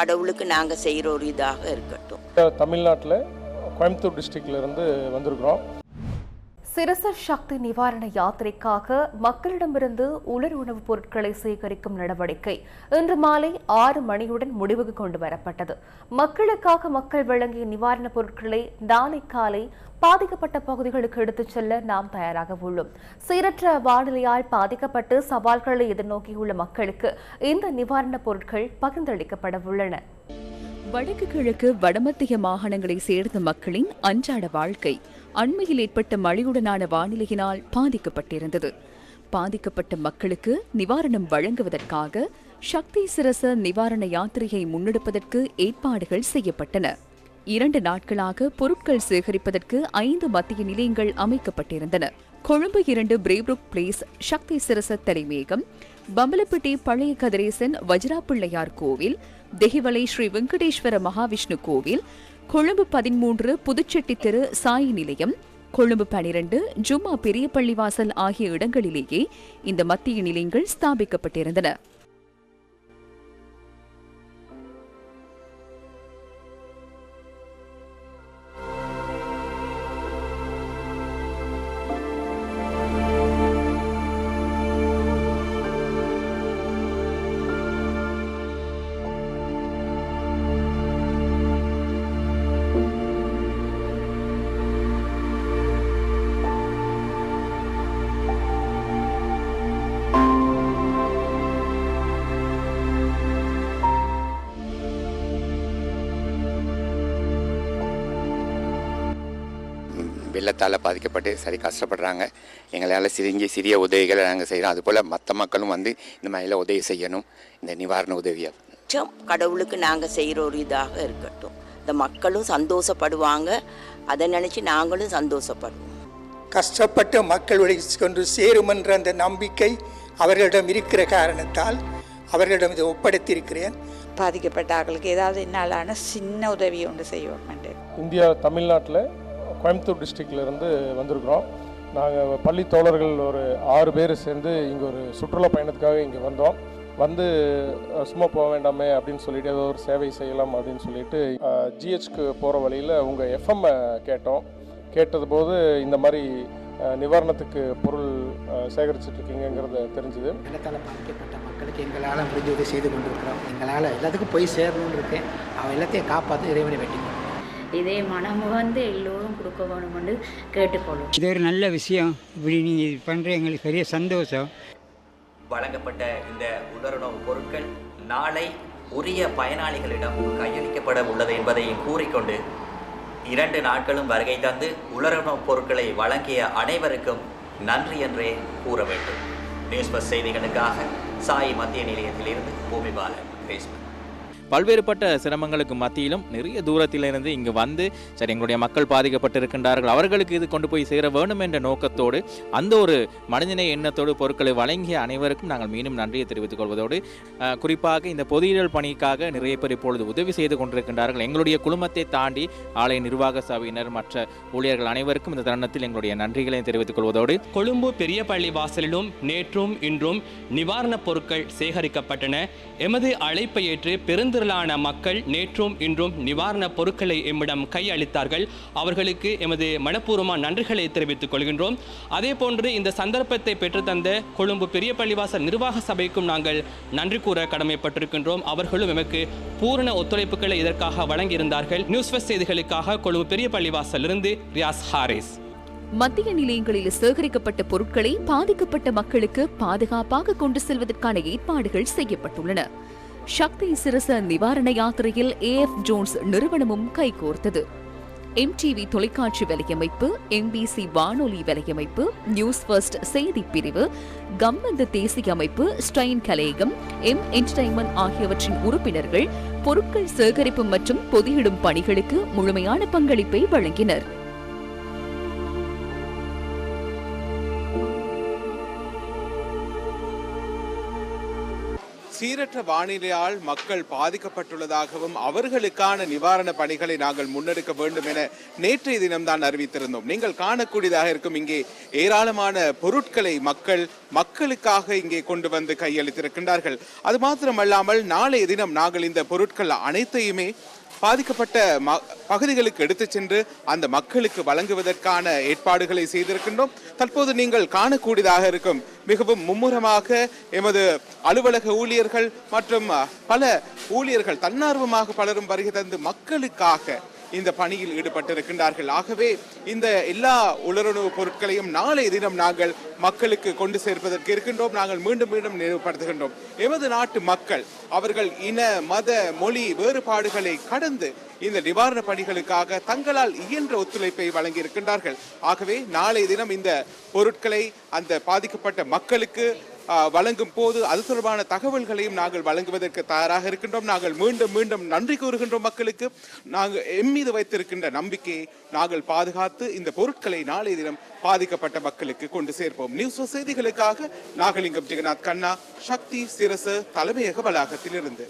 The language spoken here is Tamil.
கடவுளுக்கு நாங்கள் செய்கிற ஒரு இதாக இருக்கட்டும். தமிழ்நாட்டில் கோயம்புத்தூர் டிஸ்ட்ரிக்ட்லேருந்து வந்திருக்கிறோம். சிரச சக்தி நிவாரண யாத்திரைக்காக மக்களிடமிருந்து உலர் உணவுப் பொருட்களை சேகரிக்கும் நடவடிக்கை இன்று மாலை ஆறு மணியுடன் முடிவுக்கு கொண்டு வரப்பட்டது. மக்களுக்காக மக்கள் வழங்கிய நிவாரணப் பொருட்களை நாளை காலை பாதிக்கப்பட்ட பகுதிகளுக்கு எடுத்துச் செல்ல நாம் தயாராக உள்ளோம். சீரற்ற வானிலையால் பாதிக்கப்பட்டு சவால்களை எதிர்நோக்கியுள்ள மக்களுக்கு இந்த நிவாரணப் பொருட்கள் பகிர்ந்தளிக்கப்பட உள்ளன. வடக்கு கிழக்கு வடமத்திய மாகாணங்களை சேர்ந்த மக்களின் அன்றாட வாழ்க்கை அண்மையில் ஏற்பட்ட மழையுடனான வானிலையினால் பாதிக்கப்பட்டிருந்தது. பாதிக்கப்பட்ட மக்களுக்கு நிவாரணம் வழங்குவதற்காக சக்தி சிரச நிவாரண யாத்திரையை முன்னெடுப்பதற்கு ஏற்பாடுகள் செய்யப்பட்டன. இரண்டு நாட்களாக பொருட்கள் சேகரிப்பதற்கு ஐந்து மத்திய நிலையங்கள் அமைக்கப்பட்டிருந்தன. கொழும்பு இரண்டு பிரேப்ருக் பிளேஸ் சக்தி சிரச தலைமையகம் பம்பலப்பட்டி பழைய கதிரேசன் வஜ்ராப்பிள்ளையார் கோவில் தெஹிவலை ஸ்ரீ வெங்கடேஸ்வர மகாவிஷ்ணு கோவில் கொழும்பு பதிமூன்று புதுச்செட்டி தெரு சாய் நிலையம் கொழும்பு பனிரண்டு ஜும்மா பெரிய பள்ளிவாசல் ஆகிய இடங்களிலேயே இந்த மத்திய நிலையங்கள் ஸ்தாபிக்கப்பட்டிருந்தன. வெள்ளத்தால் பாதிக்கப்பட்டு சரி கஷ்டப்படுறாங்க. எங்களால் சிறிய சிறிய உதவிகளை நாங்கள் செய்கிறோம் அதுபோல் மற்ற மக்களும் வந்து இந்த மாதிரிலாம் உதவி செய்யணும். இந்த நிவாரண உதவியை மிச்சம் கடவுளுக்கு நாங்கள் செய்கிற ஒரு இதாக இருக்கட்டும். இந்த மக்களும் சந்தோஷப்படுவாங்க. அதை நினச்சி நாங்களும் சந்தோஷப்படுவோம். கஷ்டப்பட்ட மக்களுடைய கொண்டு சேரும் என்ற அந்த நம்பிக்கை அவர்களிடம் இருக்கிற காரணத்தால் அவர்களிடம் இதை ஒப்படைத்திருக்கிறேன். பாதிக்கப்பட்ட ஆட்களுக்கு ஏதாவது என்னாலான சின்ன உதவி ஒன்று செய்வோம் இந்தியா தமிழ்நாட்டில் கோயம்புத்தூர் டிஸ்ட்ரிக்ட்லேருந்து வந்திருக்கிறோம். நாங்கள் பள்ளி தோழர்கள் ஒரு ஆறு பேர் சேர்ந்து இங்கே ஒரு சுற்றுலா பயணத்துக்காக இங்கே வந்தோம். வந்து சும்மா போக வேண்டாமே அப்படின்னு சொல்லிட்டு ஏதோ ஒரு சேவை செய்யலாம் அப்படின்னு சொல்லிட்டு ஜிஹெச்க்கு போகிற வழியில் உங்கள் எஃப்எம் கேட்டோம். கேட்டது போது இந்த மாதிரி நிவாரணத்துக்கு பொருள் அஹ், இருக்கீங்கங்கிறது தெரிஞ்சுது. வெள்ளத்தால் பாதிக்கப்பட்ட மக்களுக்கு எங்களால் முடிஞ்ச உதவி செய்து கொண்டிருக்கிறோம். எங்களால் எல்லாத்துக்கும் போய் சேரணும்னு இருக்கேன். அவன் எல்லாத்தையும் காப்பாற்ற இறைவனை வெட்டிங்க இதே மனம் வந்து எல்லோரும் கொடுக்க வேணும்னு கேட்டுக்கொள்ளும் இது ஒரு நல்ல விஷயம். இப்படி நீங்கள் பண்ணுற எங்களுக்கு பெரிய சந்தோஷம். வழங்கப்பட்ட இந்த உலருணவுப் பொருட்கள் நாளை உரிய பயனாளிகளிடம் கையளிக்கப்பட உள்ளது என்பதையும் கூறிக்கொண்டு இரண்டு நாட்களும் வருகை தந்து உலருணவுப் பொருட்களை வழங்கிய அனைவருக்கும் நன்றி என்றே கூற வேண்டும். நியூஸ் பஸ் செய்திகளுக்காக சாய் மத்திய நிலையத்திலிருந்து பூமிபாலன் பேசுகிறேன் பல்வேறுபட்ட சிரமங்களுக்கு மத்தியிலும் நிறைய தூரத்திலிருந்து இங்கு வந்து சரி எங்களுடைய மக்கள் பாதிக்கப்பட்டிருக்கின்றார்கள் அவர்களுக்கு இது கொண்டு போய் சேர வேண்டும் என்ற நோக்கத்தோடு அந்த ஒரு மனிதனை எண்ணத்தோடு பொருட்களை வழங்கிய அனைவருக்கும் நாங்கள் மீண்டும் நன்றியை தெரிவித்துக் கொள்வதோடு குறிப்பாக இந்த பொதியியல் பணிக்காக நிறைய பேர் இப்பொழுது உதவி செய்து கொண்டிருக்கின்றார்கள். எங்களுடைய குழுமத்தை தாண்டி ஆலய நிர்வாக சபையினர் மற்ற ஊழியர்கள் அனைவருக்கும் இந்த தருணத்தில் எங்களுடைய நன்றிகளையும் தெரிவித்துக் கொள்வதோடு கொழும்பு பெரிய பள்ளி வாசலிலும் நேற்றும் இன்றும் நிவாரணப் பொருட்கள் சேகரிக்கப்பட்டன. எமது அழைப்பை ஏற்று பெருந்து பெருந்திரளான மக்கள் நேற்றும் இன்றும் நிவாரணப் பொருட்களை எம்மிடம் கையளித்தார்கள். அவர்களுக்கு எமது மனப்பூர்வமான நன்றிகளை தெரிவித்துக் கொள்கின்றோம். அதே போன்று இந்த சந்தர்ப்பத்தை பெற்றுத்தந்த கொழும்பு பெரிய பள்ளிவாசல் நிர்வாக சபைக்கும் நாங்கள் நன்றி கூற கடமைப்பட்டிருக்கின்றோம். அவர்களும் எமக்கு பூரண ஒத்துழைப்புகளை இதற்காக வழங்கியிருந்தார்கள். நியூஸ் ஃபர்ஸ்ட் செய்திகளுக்காக கொழும்பு பெரிய பள்ளிவாசலிருந்து ரியாஸ் ஹாரிஸ். மத்திய நிலையங்களில் சேகரிக்கப்பட்ட பொருட்களை பாதிக்கப்பட்ட மக்களுக்கு பாதுகாப்பாக கொண்டு செல்வதற்கான ஏற்பாடுகள் செய்யப்பட்டுள்ளன. சக்தி சிரச நிவாரண யாத்திரையில் ஏஎஃப் ஜோன்ஸ் நிறுவனமும் கைகோர்த்தது. எம்டிவி தொலைக்காட்சி வலையமைப்பு எம்பிசி வானொலி வலையமைப்பு நியூஸ் ஃபர்ஸ்ட் செய்தி பிரிவு கம்மந்த தேசிய அமைப்பு ஸ்டைன் கலேகம் எம் என்டர்டைன்மெண்ட் ஆகியவற்றின் உறுப்பினர்கள் பொருட்கள் சேகரிப்பு மற்றும் பொதியிடும் பணிகளுக்கு முழுமையான பங்களிப்பை வழங்கினர். சீரற்ற வானிலையால் மக்கள் பாதிக்கப்பட்டுள்ளதாகவும் அவர்களுக்கான நிவாரண பணிகளை நாங்கள் முன்னெடுக்க வேண்டும் என நேற்றைய தினம்தான் அறிவித்திருந்தோம். நீங்கள் காணக்கூடியதாக இருக்கும் இங்கே ஏராளமான பொருட்களை மக்கள் மக்களுக்காக இங்கே கொண்டு வந்து கையளித்திருக்கின்றார்கள். அது மாத்திரமல்லாமல் நாளைய தினம் நாங்கள் இந்த பொருட்கள் அனைத்தையுமே பாதிக்கப்பட்ட ம பகுதிகளுக்கு எடுத்து சென்று அந்த மக்களுக்கு வழங்குவதற்கான ஏற்பாடுகளை செய்திருக்கின்றோம். தற்போது நீங்கள் காணக்கூடியதாக இருக்கும் மிகவும் மும்முரமாக எமது அலுவலக ஊழியர்கள் மற்றும் பல ஊழியர்கள் தன்னார்வமாக பலரும் வருகை தந்து மக்களுக்காக இந்த பணியில் ஈடுபட்டிருக்கின்றார்கள். ஆகவே இந்த எல்லா உலருணவு பொருட்களையும் நாளை தினம் நாங்கள் மக்களுக்கு கொண்டு சேர்ப்பதற்கு இருக்கின்றோம். நாங்கள் மீண்டும் மீண்டும் நினைவுபடுத்துகின்றோம். எமது நாட்டு மக்கள் அவர்கள் இன மத மொழி வேறுபாடுகளை கடந்து இந்த நிவாரண பணிகளுக்காக தங்களால் இயன்ற ஒத்துழைப்பை வழங்கி இருக்கின்றார்கள் ஆகவே நாளை தினம் இந்த பொருட்களை அந்த பாதிக்கப்பட்ட மக்களுக்கு வழங்கும் போது அது தொடர்பான தகவல்களையும் நாங்கள் வழங்குவதற்கு தயாராக இருக்கின்றோம். நாங்கள் மீண்டும் மீண்டும் நன்றி கூறுகின்றோம் மக்களுக்கு. நாங்கள் எம் மீது வைத்திருக்கின்ற நம்பிக்கையை நாங்கள் பாதுகாத்து இந்த பொருட்களை நாளைய தினம் பாதிக்கப்பட்ட மக்களுக்கு கொண்டு சேர்ப்போம். நியூஸ் செய்திகளுக்காக நாகலிங்கம் ஜெகநாத் கண்ணா சக்தி சிரச தலைமையக வளாகத்தில் இருந்து